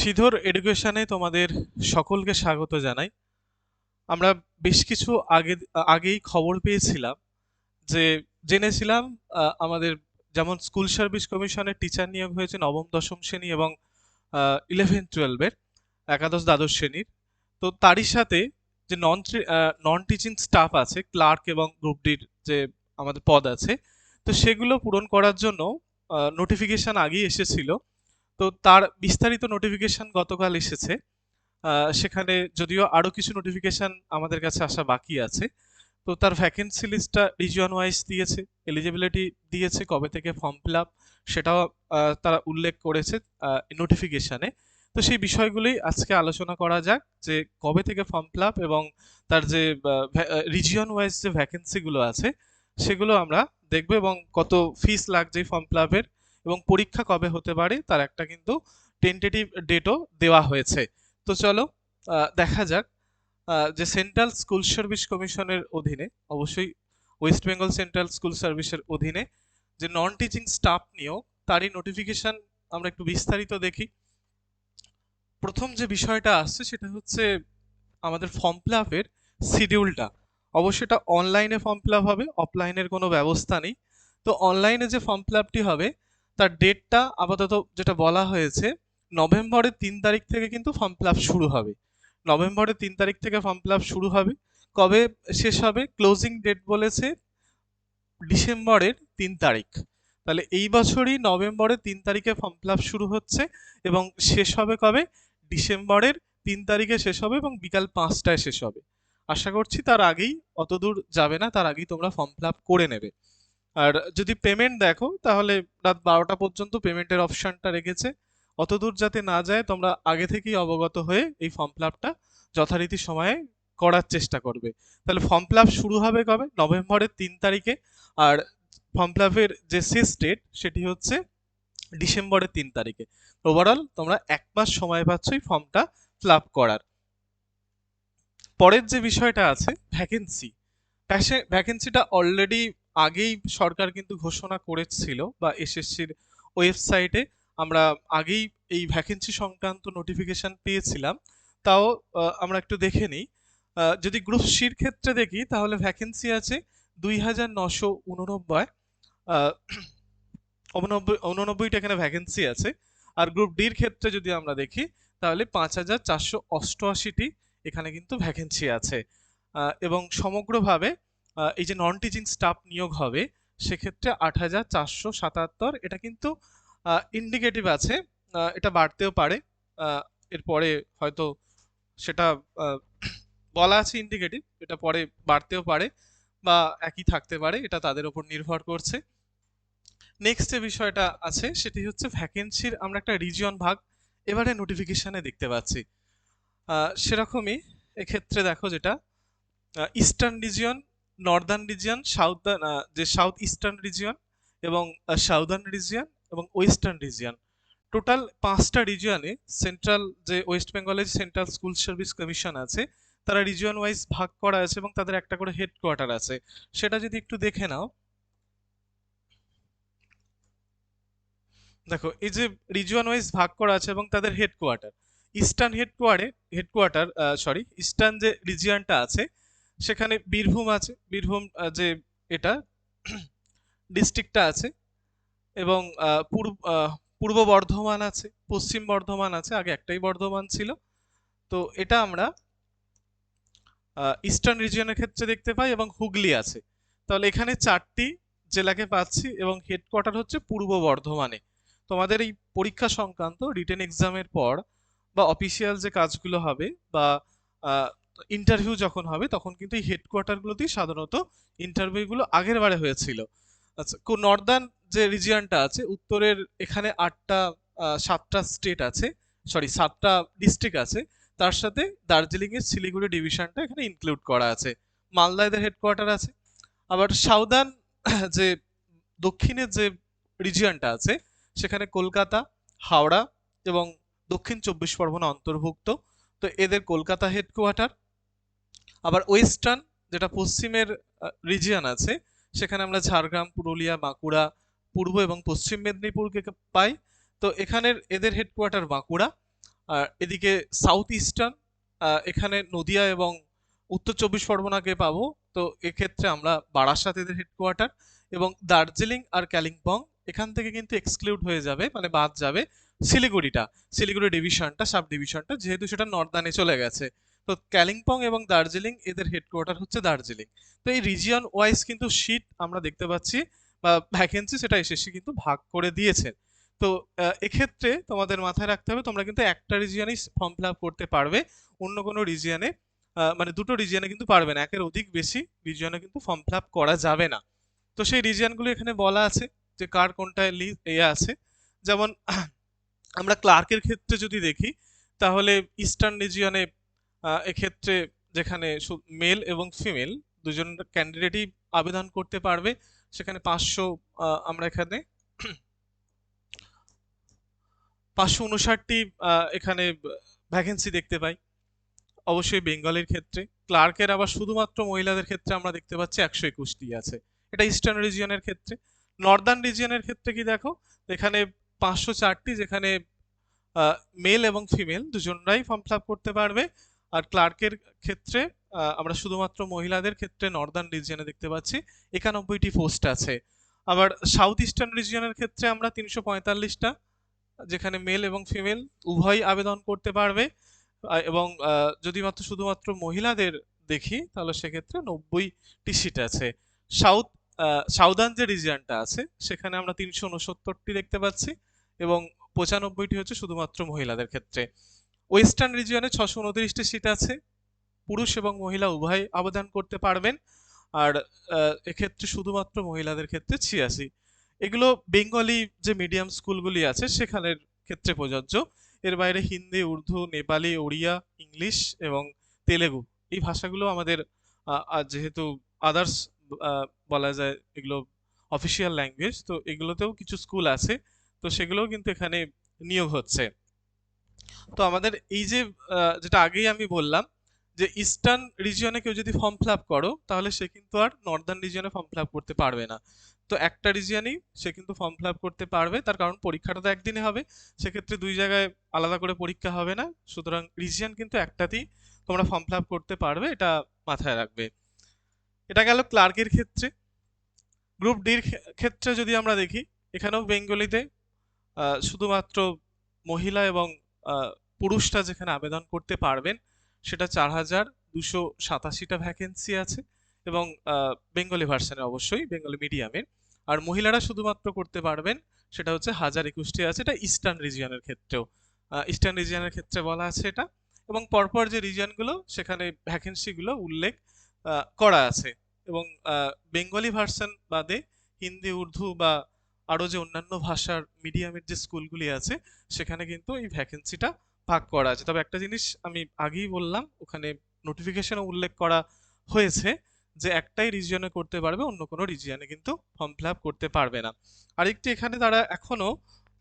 সিধর এডুকেশনে তোমাদের সকলকে স্বাগত জানাই। আমরা বেশ কিছু আগে, আগেই খবর পেয়েছিলাম যে জেনেছিলাম আমাদের যেমন স্কুল সার্ভিস কমিশনের টিচার নিয়োগ হয়েছে নবম, দশম শ্রেণি এবং ইলেভেন টুয়েলভের একাদশ, দ্বাদশ শ্রেণির। তো তারই সাথে যে নন নন টিচিং স্টাফ আছে ক্লার্ক এবং গ্রুপ ডির যে আমাদের পদ আছে, তো সেগুলো পূরণ করার জন্য নোটিফিকেশন আগেই এসেছিল। তো তার বিস্তারিত নোটিফিকেশন গতকাল এসেছে। সেখানে যদিও আরও কিছু নোটিফিকেশন আমাদের কাছে আসা বাকি আছে, তো তার ভ্যাকেন্সি লিস্টটা রিজিয়ন ওয়াইজ দিয়েছে এলিজিবিলিটি দিয়েছে, কবে থেকে ফর্ম ফিল আপ সেটাও তারা উল্লেখ করেছে নোটিফিকেশনে তো সেই বিষয়গুলোই আজকে আলোচনা করা যাক, যে কবে থেকে ফর্ম ফিল আপ এবং তার যে রিজিয়ন ওয়াইজ যে ভ্যাকেন্সিগুলো আছে, সেগুলো আমরা দেখব এবং কত ফিস লাগছে ফর্ম ফিল আপের এবং পরীক্ষা কবে হতে পারে তার একটা কিন্তু টেন্টেটিভ ডেটও দেওয়া হয়েছে। তো চলো দেখা যাক যে সেন্ট্রাল স্কুল সার্ভিস কমিশনের অধীনে, অবশ্যই ওয়েস্ট বেঙ্গল সেন্ট্রাল স্কুল সার্ভিসের অধীনে যে নন টিচিং স্টাফ নিয়েও তারই নোটিফিকেশন আমরা একটু বিস্তারিত দেখি। প্রথম যে বিষয়টা আসছে সেটা হচ্ছে আমাদের ফর্ম ফিল আপের শিডিউলটা অবশ্যই এটা অনলাইনে ফর্ম ফিল আপ হবে অফলাইনের কোনো ব্যবস্থা নেই। তো অনলাইনে যে ফর্ম ফিল আপটি হবে তার ডেটটা আপাতত যেটা বলা হয়েছে, নভেম্বরের তিন তারিখ থেকে কিন্তু ফর্ম ফিল শুরু হবে। নভেম্বরের তিন তারিখ থেকে ফর্ম ফিল শুরু হবে। কবে শেষ হবে? ক্লোজিং ডেট বলেছে ডিসেম্বরের তিন তারিখ। তাহলে এই বছরই নভেম্বরের তিন তারিখে ফর্ম ফিল শুরু হচ্ছে এবং শেষ হবে কবে? ডিসেম্বরের তিন তারিখে শেষ হবে এবং বিকাল পাঁচটায় শেষ হবে। আশা করছি তার আগেই, অতদূর যাবে না, তার আগেই তোমরা ফর্ম ফিল করে নেবে। আর যদি পেমেন্ট দেখো, তাহলে রাত বারোটা পর্যন্ত পেমেন্টের অপশানটা রেখেছে। অত দূর যাতে না যায়, তোমরা আগে থেকেই অবগত হয়ে এই ফর্ম ফিল আপটা যথারীতি সময়ে করার চেষ্টা করবে। তাহলে ফর্ম ফিল আপ শুরু হবে কবে? নভেম্বরের তিন তারিখে। আর ফর্ম ফিল আপের যে শেষ ডেট সেটি হচ্ছে ডিসেম্বরের তিন তারিখে। ওভারঅল তোমরা এক মাস সময় পাচ্ছ এই ফর্মটা ফিল আপ করার। পরের যে বিষয়টা আছে ভ্যাকেন্সি ভ্যাকেন্সিটা অলরেডি আগেই সরকার কিন্তু ঘোষণা করেছিল বা এসএসসির ওয়েবসাইটে আমরা আগেই এই ভ্যাকেন্সি সংক্রান্ত নোটিফিকেশন পেয়েছিলাম। তাও আমরা একটু দেখে নিই। যদি গ্রুপ সির ক্ষেত্রে দেখি, তাহলে ভ্যাকেন্সি আছে দুই হাজার নশো উননব্বই। উননব্বই, উননব্বইটা এখানে ভ্যাকেন্সি আছে। আর গ্রুপ ডির ক্ষেত্রে যদি আমরা দেখি, তাহলে পাঁচ হাজার চারশো অষ্টআশিটি এখানে কিন্তু ভ্যাকেন্সি আছে। এবং সমগ্রভাবে এই যে নন টিচিং স্টাফ নিয়োগ হবে, সেক্ষেত্রে আট হাজার চারশো সাতাত্তর, এটা কিন্তু ইন্ডিকেটিভ আছে এটা বাড়তেও পারে এরপরে হয়তো সেটা বলা আছে ইন্ডিকেটিভ এটা পরে বাড়তেও পারে বা একই থাকতে পারে, এটা তাদের উপর নির্ভর করছে। নেক্সট যে বিষয়টা আছে, সেটি হচ্ছে ভ্যাকেন্সির আমরা একটা রিজিয়ন ভাগ, এবারে নোটিফিকেশানে দেখতে পাচ্ছি। সেরকমই, এক্ষেত্রে দেখো যেটা eastern region northern region southern যে সাউথ ইস্টার্ন রিজিয়ন এবং সাউদার্ন রিজিয়ন এবং ওয়েস্টার্ন রিজিয়ন টোটাল পাঁচটা রিজিয়নে সেন্ট্রাল যে ওয়েস্ট বেঙ্গলের সেন্ট্রাল স্কুল সার্ভিস কমিশন আছে, তারা রিজিয়ন ওয়াইজ ভাগ করা আছে এবং তাদের একটা করে হেডকোয়ার্টার আছে। সেটা যদি একটু দেখে নাও। দেখো, এই যে রিজিয়ন ওয়াইজ ভাগ করা আছে এবং তাদের হেডকোয়ার্টার ইস্টার্ন হেডকোয়ার্টারে হেডকোয়ার্টার সরি ইস্টার্ন যে রিজিয়নটা আছে সেখানে বীরভূম আছে। বীরভূম যে এটা ডিস্ট্রিক্টটা আছে এবং পূর্ব পূর্ব বর্ধমান আছে, পশ্চিম বর্ধমান আছে, আগে একটাই বর্ধমান ছিল। তো এটা আমরা ইস্টার্ন রিজিয়নের ক্ষেত্রে দেখতে পাই এবং হুগলি আছে। তাহলে এখানে চারটি জেলাকে পাচ্ছি এবং হেডকোয়ার্টার হচ্ছে পূর্ব বর্ধমানে। তোমাদের এই পরীক্ষা সংক্রান্ত রিটেন এক্সামের পর বা অফিসিয়াল যে কাজগুলো হবে বা ইন্টারভিউ যখন হবে, তখন কিন্তু এই হেডকোয়ার্টারগুলোতেই সাধারণত ইন্টারভিউগুলো আগের বারে হয়েছিল। আচ্ছা নর্দার্ন যে রিজিয়নটা আছে, উত্তরের এখানে আটটা সাতটা স্টেট আছে সরি সাতটা ডিস্ট্রিক্ট আছে, তার সাথে দার্জিলিং এর শিলিগুড়ি ডিভিশনটা এখানে ইনক্লুড করা আছে। মালদা এদের হেডকোয়ার্টার আছে। আবার সাউদার্ন যে দক্ষিণের যে রিজিয়নটা আছে, সেখানে কলকাতা, হাওড়া এবং দক্ষিণ চব্বিশ পরগনা অন্তর্ভুক্ত। তো এদের কলকাতা হেডকোয়ার্টার আবার ওয়েস্টার্ন, যেটা পশ্চিমের রিজিয়ন আছে, সেখানে আমরা ঝাড়গ্রাম, পুরুলিয়া, বাঁকুড়া, পূর্ব এবং পশ্চিম মেদিনীপুরকে পাই। তো এখানের এদের হেডকোয়ার্টার বাঁকুড়া, আর এদিকে সাউথ ইস্টার্ন এখানে নদিয়া এবং উত্তর চব্বিশ পরগনাকে পাবো। তো এক্ষেত্রে আমরা বারাসাত এদের হেডকোয়ার্টার এবং দার্জিলিং আর কালিম্পং, এখান থেকে কিন্তু এক্সক্লুড হয়ে যাবে মানে বাদ যাবে শিলিগুড়িটা। শিলিগুড়ি ডিভিশনটা সাব ডিভিশনটা যেহেতু সেটা নর্দানে চলে গেছে। তো কালিম্পং এবং দার্জিলিং, এদের হেডকোয়ার্টার হচ্ছে দার্জিলিং। তো এই রিজিয়ন ওয়াইজ কিন্তু শীট আমরা দেখতে পাচ্ছি, বা ভ্যাকেন্সি সেটা এসএসসি কিন্তু ভাগ করে দিয়েছেন তো এক্ষেত্রে তোমাদের মাথায় রাখতে হবে, তোমরা কিন্তু একটা রিজিয়নেই ফর্ম ফিল করতে পারবে, অন্য কোনো রিজিয়নে মানে দুটো রিজিয়নে কিন্তু পারবে না, একের অধিক বেশি রিজিয়নে কিন্তু ফর্ম ফিল করা যাবে না। তো সেই রিজিয়নগুলো এখানে বলা আছে, যে কার কোনটায় লি এ আছে। যেমন, আমরা ক্লার্কের ক্ষেত্রে যদি দেখি, তাহলে ইস্টার্ন রিজিয়নে এক্ষেত্রে যেখানে মেল এবং ফিমেল দুজন ক্যান্ডিডেটই আবেদন করতে পারবে, সেখানে পাঁচশো আমরা এখানে পাঁচশো উনষাটটি এখানে ভ্যাকেন্সি দেখতে পাই। অবশ্যই বেঙ্গলের ক্ষেত্রে। ক্লার্কের আবার শুধুমাত্র মহিলাদের ক্ষেত্রে আমরা দেখতে পাচ্ছি একশো একুশটি আছে। এটা ইস্টার্ন রিজিয়নের ক্ষেত্রে। নর্দার্ন রিজিয়নের ক্ষেত্রে কি দেখো? এখানে পাঁচশো চারটি যেখানে মেল এবং ফিমেল দুজনরাই ফর্ম ফিল করতে পারবে। আর ক্লার্কের ক্ষেত্রে আমরা শুধুমাত্র মহিলাদের ক্ষেত্রে নর্দার্ন রিজিয়নে দেখতে পাচ্ছি, একানব্বইটি পোস্ট আছে। আবার সাউথ ইস্টার্ন রিজিয়নের ক্ষেত্রে আমরা তিনশো পঁয়তাল্লিশটা, যেখানে মেল এবং ফিমেল উভয় আবেদন করতে পারবে এবং যদি মাত্র শুধুমাত্র মহিলাদের দেখি, তাহলে সেক্ষেত্রে নব্বইটি সিট আছে। সাউথ সাউদার্ন যে রিজিয়নটা আছে, সেখানে আমরা তিনশো উনসত্তরটি দেখতে পাচ্ছি, এবং পঁচানব্বইটি হচ্ছে শুধুমাত্র মহিলাদের ক্ষেত্রে। ওয়েস্টার্ন রিজিয়নে ছশো উনত্রিশটি সিট আছে। পুরুষ এবং মহিলা উভয় আবেদন করতে পারবেন। আর এক্ষেত্রে শুধুমাত্র মহিলাদের ক্ষেত্রে ছিয়াশি। এগুলো বেঙ্গলি যে মিডিয়াম স্কুলগুলি আছে, সেখানের ক্ষেত্রে প্রযোজ্য। এর বাইরে হিন্দি, উর্দু, নেপালি, ওড়িয়া, ইংলিশ এবং তেলেগু এই ভাষাগুলো আমাদের যেহেতু আদার্স বলা যায় এগুলো অফিসিয়াল ল্যাঙ্গুয়েজ তো এগুলোতেও কিছু স্কুল আছে। তো সেগুলোও কিন্তু এখানে নিয়োগ হচ্ছে। তো আমাদের এই যে যেটা আগেই আমি বললাম, যে ইস্টার্ন রিজিয়নে কেউ যদি ফর্ম ফিল করো, তাহলে সে কিন্তু আর নর্দার্ন রিজিয়নে ফর্ম ফিল করতে পারবে না। তো একটা রিজিয়নেই সে কিন্তু ফর্ম ফিল করতে পারবে, তার কারণ পরীক্ষাটা তো একদিনে হবে। সেক্ষেত্রে দুই জায়গায় আলাদা করে পরীক্ষা হবে না। সুতরাং রিজিয়ন কিন্তু একটাতেই তোমরা ফর্ম ফিল করতে পারবে, এটা মাথায় রাখবে। এটা গেল ক্লার্কের ক্ষেত্রে। গ্রুপ ডির ক্ষেত্রে যদি আমরা দেখি, এখানেও বেঙ্গলিতে শুধুমাত্র মহিলা এবং আহ, পুরুষরা যেখানে আবেদন করতে পারবেন সেটা চার হাজার দুশো সাতাশিটা ভ্যাকেন্সি আছে এবং বেঙ্গলি ভার্সনে অবশ্যই বেঙ্গলি মিডিয়ামের আর মহিলারা শুধুমাত্র করতে পারবেন সেটা হচ্ছে হাজার একুশটি আছে এটা ইস্টার্ন রিজিয়নের ক্ষেত্রেও। ইস্টার্ন রিজিয়নের ক্ষেত্রে বলা আছে এটা। এবং পরপর যে রিজিয়নগুলো সেখানে ভ্যাকেন্সিগুলো উল্লেখ করা আছে। এবং বেঙ্গলি ভার্সন বাদে হিন্দি উর্দু বা আরও যে অন্যান্য ভাষার মিডিয়ামের যে স্কুলগুলি আছে, সেখানে কিন্তু এই ভ্যাকেন্সিটা ভাগ করা আছে। তবে একটা জিনিস আমি আগেই বললাম, ওখানে নোটিফিকেশনে উল্লেখ করা হয়েছে যে একটাই রিজিয়নে করতে পারবে, অন্য কোনো রিজিয়নে কিন্তু ফর্ম ফিল আপ করতে পারবে না। আরেকটি এখানে তারা এখনও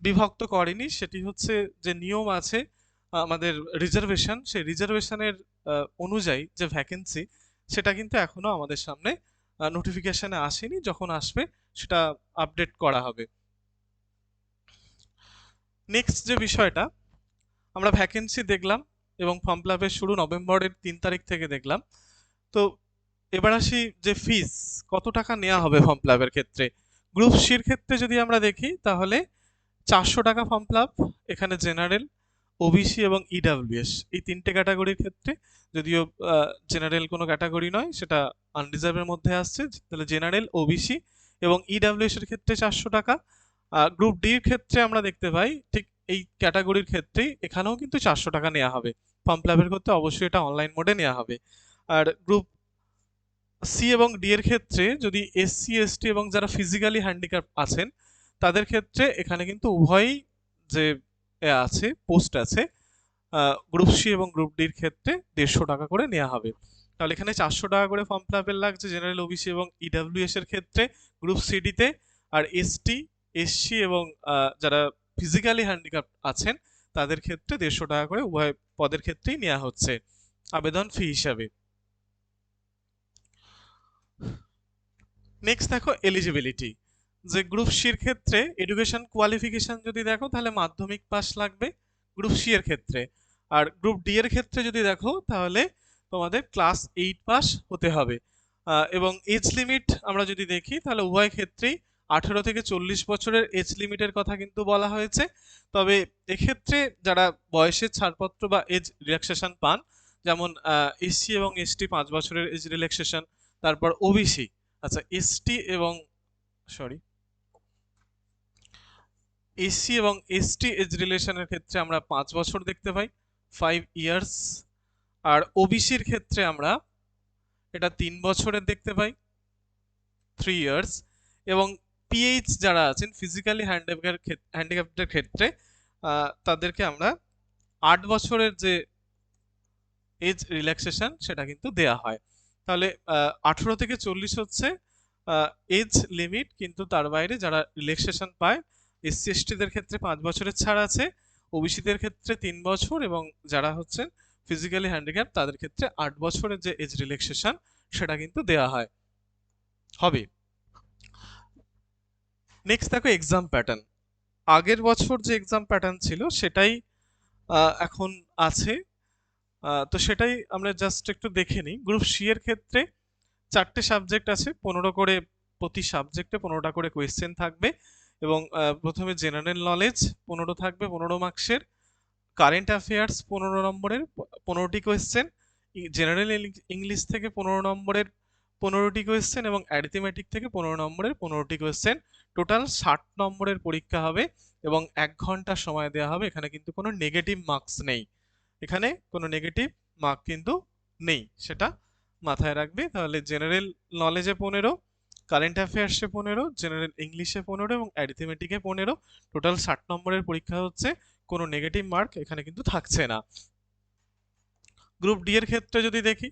বিভক্ত করেনি, সেটি হচ্ছে যে নিয়ম আছে, আমাদের রিজার্ভেশন সেই রিজার্ভেশনের অনুযায়ী যে ভ্যাকেন্সি সেটা কিন্তু এখনও আমাদের সামনে নোটিফিকেশনে আসেনি, যখন আসবে সেটা আপডেট করা হবে। নেক্সট যে বিষয়টা, আমরা ভ্যাকেন্সি দেখলাম এবং ফর্ম ফিল আপের শুরু নভেম্বরের তিন তারিখ থেকে দেখলাম। তো এবার আসি যে ফিস কত টাকা নেওয়া হবে ফর্ম ফিল আপের ক্ষেত্রে? গ্রুপ সির ক্ষেত্রে যদি আমরা দেখি, তাহলে চারশো টাকা ফর্ম ফিল আপ এখানে জেনারেল ওবিসি এবং ইডাব্লিউএস এই তিনটে ক্যাটাগরির ক্ষেত্রে যদিও জেনারেল কোনো ক্যাটাগরি নয়, সেটা আনরিজার্ভের মধ্যে আসছে, তাহলে জেনারেল ওবিসি এবং ইডাব্লিউএস এর ক্ষেত্রে চারশো টাকা। গ্রুপ ডির ক্ষেত্রে আমরা দেখতে পাই, ঠিক এই ক্যাটাগরির ক্ষেত্রেই এখানেও কিন্তু চারশো টাকা নেওয়া হবে। ফর্ম ফিল করতে অবশ্যই এটা অনলাইন মোডে নেওয়া হবে। আর গ্রুপ সি এবং ডি এর ক্ষেত্রে যদি এসসি এসটি এবং যারা ফিজিক্যালি হ্যান্ডিক্যাপ আছেন, তাদের ক্ষেত্রে এখানে কিন্তু উভয়ই যে আছে পোস্ট আছে। গ্রুপ সি এবং গ্রুপ ডির ক্ষেত্রে দেড়শো টাকা করে নেওয়া হবে। তাহলে এখানে চারশো টাকা করে ফর্ম ফিল আপের লাগছে জেনারেল ওবিসি এবং ইডাব্লিউএস এর ক্ষেত্রে। গ্রুপ সিডিতে আর এসটি এসসি এবং যারা ফিজিক্যালি হ্যান্ডিক্যাপ আছেন, তাদের ক্ষেত্রে দেড়শো টাকা করে উভয় পদের ক্ষেত্রেই নেওয়া হচ্ছে আবেদন ফি হিসাবে। নেক্সট দেখো এলিজিবিলিটি যে গ্রুপ সির ক্ষেত্রে এডুকেশন কোয়ালিফিকেশন যদি দেখো, তাহলে মাধ্যমিক পাস লাগবে গ্রুপ সি এর ক্ষেত্রে। আর গ্রুপ ডি এর ক্ষেত্রে যদি দেখো, তাহলে তোমাদের ক্লাস এইট পাস হতে হবে। এবং এজ লিমিট আমরা যদি দেখি, তাহলে উভয় ক্ষেত্রেই আঠেরো থেকে চল্লিশ বছরের এজ লিমিটের কথা কিন্তু বলা হয়েছে। তবে এক্ষেত্রে যারা বয়সের ছাড়পত্র বা এজ রিল্যাক্সেশন পান, যেমন এসসি এবং এসটি পাঁচ বছরের এজ রিল্যাক্সেশন তারপর ওবিসি আচ্ছা এসটি এবং সরি এসসি এবং এসটি এজ রিলেশনের ক্ষেত্রে আমরা পাঁচ বছর দেখতে পাই ফাইভ ইয়ার্স আর ওবিসির ক্ষেত্রে আমরা এটা তিন বছরের দেখতে পাই থ্রি ইয়ার্স এবং পিএইচ যারা আছেন ফিজিক্যালি হ্যান্ডিক্যাপ হ্যান্ডিক্যাপ্টের ক্ষেত্রে তাদেরকে আমরা আট বছরের যে এজ রিল্যাক্সেশন সেটা কিন্তু দেয়া হয়। তাহলে আঠেরো থেকে চল্লিশ হচ্ছে এজ লিমিট কিন্তু তার বাইরে যারা রিল্যাক্সেশন পায় এসসি এসটিদের ক্ষেত্রে পাঁচ বছরের ছাড় আছে, ওবিসিদের ক্ষেত্রে তিন বছর এবং যারা হচ্ছেন ফিজিক্যালি হ্যান্ডিক্যাপ তাদের ক্ষেত্রে আট বছরের যে এজ রিল্যাক্সেশন সেটা কিন্তু দেয়া হয়। হবে। নেক্সট দেখো এক্সাম প্যাটার্ন আগের বছর যে এক্সাম প্যাটার্ন ছিল, সেটাই এখন আছে। তো সেটাই আমরা জাস্ট একটু দেখে নিই। গ্রুপ সি এর ক্ষেত্রে চারটে সাবজেক্ট আছে, পনেরো করে, প্রতি সাবজেক্টে পনেরোটা করে কোয়েশ্চেন থাকবে। এবং প্রথমে জেনারেল নলেজ পনেরো থাকবে, পনেরো মার্কসের কারেন্ট অ্যাফেয়ার্স পনেরো নম্বরের পনেরোটি কোয়েশ্চেন জেনারেল ইংলিশ থেকে পনেরো নম্বরের পনেরোটি কোয়েশ্চেন এবং অ্যারিথমেটিক থেকে পনেরো নম্বরের পনেরোটি কোয়েশ্চেন টোটাল ষাট নম্বরের পরীক্ষা হবে এবং এক ঘণ্টা সময় দেওয়া হবে। এখানে কিন্তু কোনো নেগেটিভ মার্কস নেই। এখানে কোনো নেগেটিভ মার্ক কিন্তু নেই। সেটা মাথায় রাখবে। তাহলে জেনারেল নলেজে পনেরো কারেন্ট অ্যাফেয়ার্সে পনেরো জেনারেল ইংলিশে পনেরো এবং অ্যারিথমেটিকে পনেরো। টোটাল ষাট নম্বরের পরীক্ষা হচ্ছে, কোনো নেগেটিভ মার্ক এখানে কিন্তু থাকছে না। গ্রুপ ডি এর ক্ষেত্রে যদি দেখি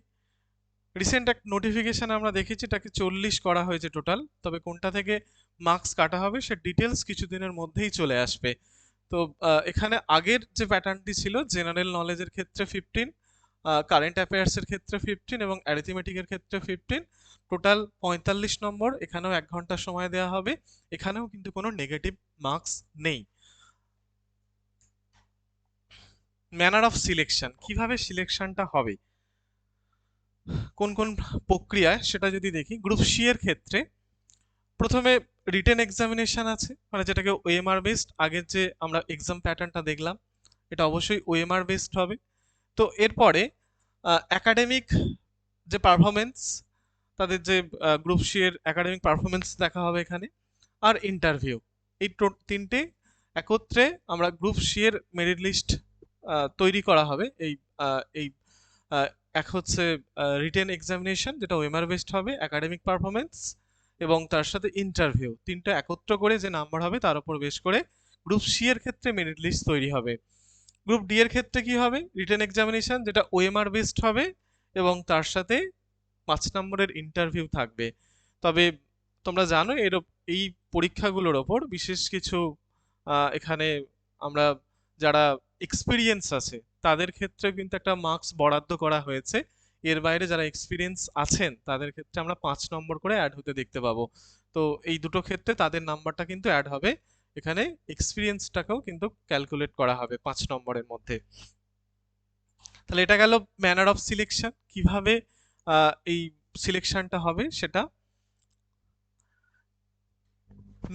রিসেন্ট এক নোটিফিকেশান আমরা দেখেছি, এটাকে চল্লিশ করা হয়েছে টোটাল তবে কোনটা থেকে মার্কস কাটা হবে, সে ডিটেলস কিছুদিনের মধ্যেই চলে আসবে। তো এখানে আগের যে প্যাটার্নটি ছিল জেনারেল নলেজের ক্ষেত্রে ফিফটিন কারেন্ট অ্যাফেয়ার্সের ক্ষেত্রে ফিফটিন এবং অ্যারিথমেটিকের ক্ষেত্রে ফিফটিন টোটাল পঁয়তাল্লিশ নম্বর, এখানেও এক ঘণ্টা সময় দেওয়া হবে। এখানেও কিন্তু কোনো নেগেটিভ মার্কস নেই। ম্যানার অফ সিলেকশন কীভাবে সিলেকশনটা হবে? কোন কোন প্রক্রিয়ায় সেটা যদি দেখি গ্রুপ সি এর ক্ষেত্রে প্রথমে রিটেন এক্সামিনেশন আছে মানে যেটাকে ওএমআর বেসড আগের যে আমরা এক্সাম প্যাটার্নটা দেখলাম, এটা অবশ্যই ওএমআর বেসড হবে। তো এরপরে একাডেমিক যে পারফরমেন্স তাদের যে গ্রুপ সি এর একাডেমিক পারফরমেন্স দেখা হবে এখানে আর ইন্টারভিউ এই তিনটে একত্রে আমরা গ্রুপ সি এর মেরিট লিস্ট তৈরি করা হবে। এই এই এক হচ্ছে রিটেন এক্সামিনেশন যেটা ওএমআর বেসড হবে একাডেমিক পারফরমেন্স এবং তার সাথে ইন্টারভিউ তিনটা একত্র করে যে নাম্বার হবে তার উপর বেশ করে গ্রুপ সি এর ক্ষেত্রে মেরিট লিস্ট তৈরি হবে। গ্রুপ ডি এর ক্ষেত্রে কি হবে? রিটেন এক্সামিনেশন যেটা ওএমআর বেসড হবে এবং তার সাথে পাঁচ নম্বরের ইন্টারভিউ থাকবে। তবে তোমরা জানো, এর এই পরীক্ষাগুলোর ওপর বিশেষ কিছু এখানে আমরা যারা এক্সপিরিয়েন্স আছে, তাদের ক্ষেত্রে কিন্তু একটা মার্কস বরাদ্দ করা হয়েছে। এর বাইরে যারা এক্সপিরিয়েন্স আছেন, তাদের ক্ষেত্রে আমরা পাঁচ নম্বর করে অ্যাড হতে দেখতে পাবো। তো এই দুটো ক্ষেত্রে তাদের নাম্বারটা কিন্তু অ্যাড হবে। এখানে এক্সপিরিয়েন্সটাকেও কিন্তু ক্যালকুলেট করা হবে পাঁচ নম্বরের মধ্যে। তাহলে এটা গেল ম্যানার অফ সিলেকশন কীভাবে এই সিলেকশনটা হবে সেটা।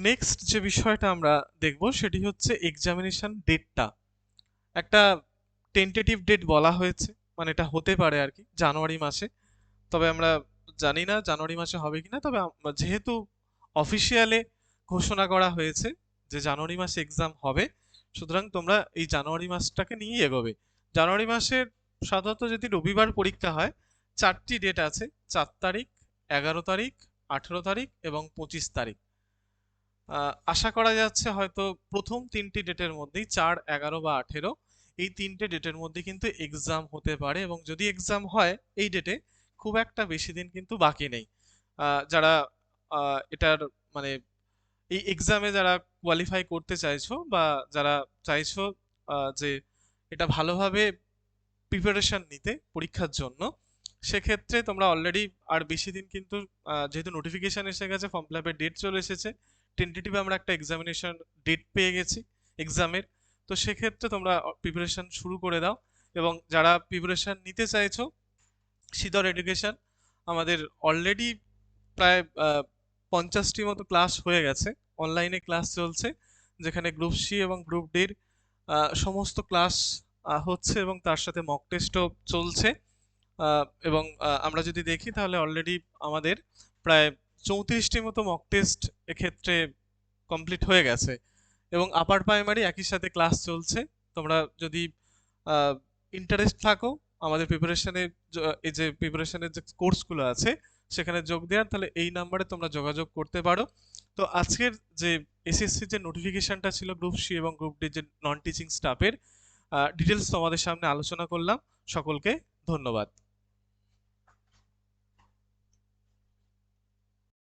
নেক্সট যে বিষয়টা আমরা দেখব সেটি হচ্ছে এক্সামিনেশন ডেটটা একটা টেন্টেটিভ ডেট বলা হয়েছে মানে এটা হতে পারে আর কি, জানুয়ারি মাসে। তবে আমরা জানি না জানুয়ারি মাসে হবে কিনা, তবে যেহেতু অফিসিয়ালে ঘোষণা করা হয়েছে যে জানুয়ারি মাসে এক্সাম হবে, সুতরাং তোমরা এই জানুয়ারি মাসটাকে নিয়েই এগোবে। জানুয়ারি মাসের সাধারণত যদি রবিবার পরীক্ষা হয় চারটি ডেট আছে, চার তারিখ, এগারো তারিখ, আঠেরো তারিখ এবং পঁচিশ তারিখ। আশা করা যাচ্ছে হয়তো প্রথম তিনটি ডেটের মধ্যেই চার, এগারো বা আঠেরো, এই তিনটে ডেটের মধ্যে কিন্তু এক্সাম হতে পারে এবং যদি এক্সাম হয় এই ডেটে খুব একটা বেশি দিন কিন্তু বাকি নেই। যারা এটার মানে এই এক্সামে যারা কোয়ালিফাই করতে চাইছো বা যারা চাইছো যে এটা ভালোভাবে প্রিপারেশন নিতে পরীক্ষার জন্য সেক্ষেত্রে তোমরা অলরেডি আর বেশি দিন কিন্তু যেহেতু নোটিফিকেশন এসে গেছে ফর্ম ফিল আপের ডেট চলে এসেছে টেন্টেটিভ আমরা একটা এক্সামিনেশন ডেট পেয়ে গেছি এক্সামের তো সেক্ষেত্রে তোমরা প্রিপারেশন শুরু করে দাও এবং যারা প্রিপারেশান নিতে চাইছো সিদর এডুকেশন আমাদের অলরেডি প্রায় পঞ্চাশটি মতো ক্লাস হয়ে গেছে। অনলাইনে ক্লাস চলছে, যেখানে গ্রুপ সি এবং গ্রুপ ডির সমস্ত ক্লাস হচ্ছে এবং তার সাথে মক টেস্টও চলছে। এবং আমরা যদি দেখি তাহলে অলরেডি আমাদের প্রায় চৌত্রিশটি মতো মক টেস্ট এক্ষেত্রে কমপ্লিট হয়ে গেছে। এবং আপার প্রাইমারি একই সাথে ক্লাস চলছে। তোমরা যদি ইন্টারেস্ট থাকো, আমাদের প্রিপারেশনে এই যে প্রিপারেশনের যে কোর্সগুলো আছে, সেখানে যোগ দেওয়ার, তাহলে এই নাম্বারে তোমরা যোগাযোগ করতে পারো। তো আজকের যে এসএসসির যে নোটিফিকেশনটা ছিল গ্রুপ সি এবং গ্রুপ ডি যে নন টিচিং স্টাফের ডিটেলস তোমাদের সামনে আলোচনা করলাম। সকলকে ধন্যবাদ।